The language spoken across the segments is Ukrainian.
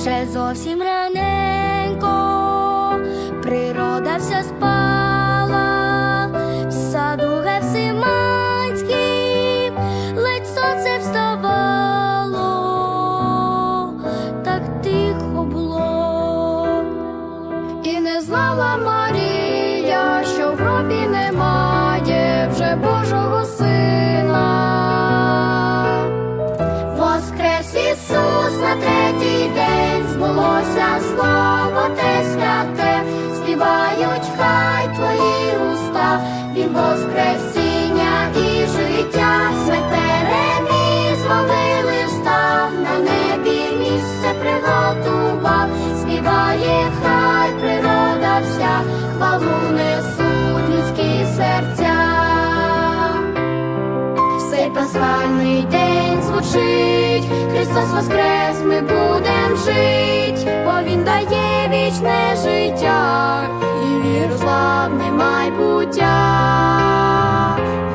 ще зовсім раненько, природа вся спала, в саду Гефсиманський, ледь сонце вставало, так тихо було. І не знала Марія, що в гробі немає вже Божого сина. Воскрес Ісус на день збулося слово те святе, співають хай твої уста, він воскресіння і життя, смерть переміг, з встав, на небі місце приготував, співає хай природа вся, хвалу несуть людські серця. В цей пасхальний день звучить, Христос воскрес, ми будем жить, майбуття.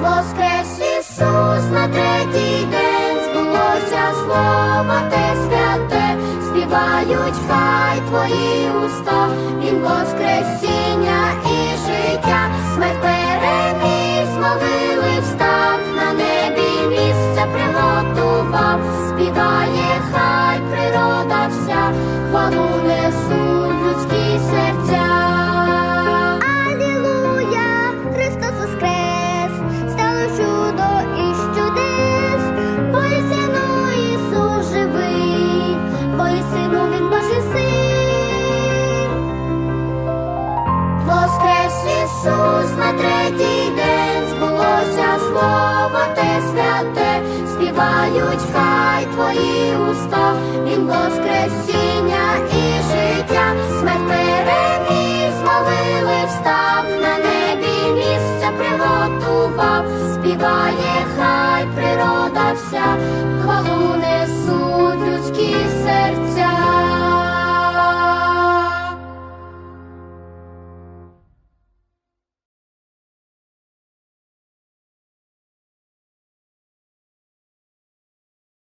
Воскрес Ісус на третій день. Збулося слово те святе, співають хай твої уста, Він воскресіння і життя, смерть переміг, могили встав, на небі місце приготував, співає хай природа вся, хвалу несуть людські серця. На третій день збулося слово те святе, співають хай твої уста, Він воскресіння і життя, смерть переміг, з встав, на небі місце приготував, співає хай природа вся,